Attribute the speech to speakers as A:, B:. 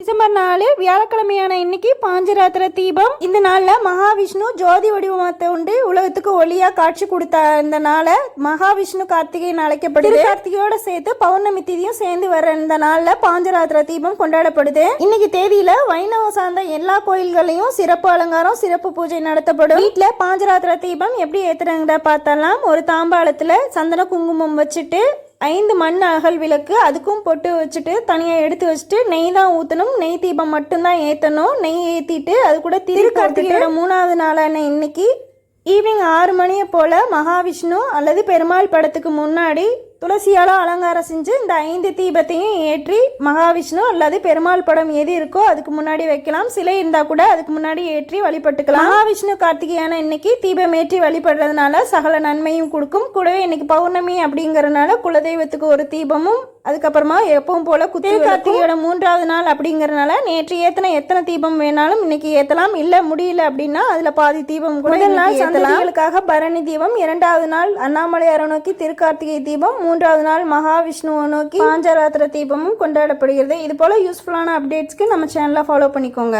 A: December நாலு வியாழக்கிழமையான இன்னைக்கு பாஞ்சராத்திர தீபம். இந்த நாளில் மகாவிஷ்ணு ஜோதி வடிவமத்தை உண்டு. உலகத்துக்கு ஒளியா காட்சி கொடுத்த இந்த நாளை மகாவிஷ்ணு கார்த்திகைன்னு அழைக்கப்படுது. கார்த்திகையோட சேர்த்து பௌர்ணமி திதியும் சேர்ந்து வர இந்த நாளில் பாஞ்சராத்திர தீபம் கொண்டாடப்படுது. இன்னைக்கு தேதியில வைணவம் சார்ந்த எல்லா கோயில்களையும் சிறப்பு அலங்காரம் சிறப்பு பூஜை நடத்தப்படும். வீட்டில் பாஞ்சராத்திர தீபம் எப்படி ஏத்துறாங்க பார்த்தலாம் ஒரு தாம்பாளத்தில் சந்தன குங்குமம் வச்சுட்டு ஐந்து மண் அகல் விளக்கு அதுக்கும் பொட்டு வச்சுட்டு தனியாக எடுத்து வச்சுட்டு நெய் தான் ஊற்றணும் நெய் தீபம் மட்டும்தான் ஏற்றணும் நெய் ஏற்றிட்டு அது கூட திருக்கார்த்திகையோட மூணாவது நாளான இன்னைக்கு ஈவினிங் ஆறு மணியை போல் மகாவிஷ்ணு அல்லது பெருமாள் படத்துக்கு முன்னாடி துளசியால் அலங்காரம் செஞ்சு இந்த ஐந்து தீபத்தையும் ஏற்றி மகாவிஷ்ணு அல்லது பெருமாள் படம் எது இருக்கோ அதுக்கு முன்னாடி வைக்கலாம். சிலை இருந்தால் கூட அதுக்கு முன்னாடி ஏற்றி வழிபட்டுக்கலாம். மகாவிஷ்ணு கார்த்திகையான இன்னைக்கு தீபம் ஏற்றி வழிபடுறதுனால சகல நன்மையும் கொடுக்கும். கூடவே இன்னைக்கு பௌர்ணமி அப்படிங்கிறனால குலதெய்வத்துக்கு ஒரு தீபமும் அதுக்கப்புறமா எப்பவும் போல குத்தி கார்த்திகையோட மூன்றாவது நாள் அப்படிங்கறதுனால நேற்று ஏத்தன எத்தனை தீபம் வேணாலும் இன்னைக்கு ஏத்தலாம். இல்ல முடியல அப்படின்னா அதுல பாதி தீபம் கூட முதல் நாள் சந்ததிகளுக்காக பரணி தீபம் இரண்டாவது நாள் அண்ணாமலையாரை நோக்கி திருக்கார்த்திகை தீபம் மூன்றாவது நாள் மகாவிஷ்ணுவை நோக்கி பாஞ்சராத்திர தீபமும் கொண்டாடப்படுகிறது. இது போல யூஸ்ஃபுல்லான அப்டேட்ஸ்க்கு நம்ம சேனலை ஃபாலோ பண்ணிக்கோங்க.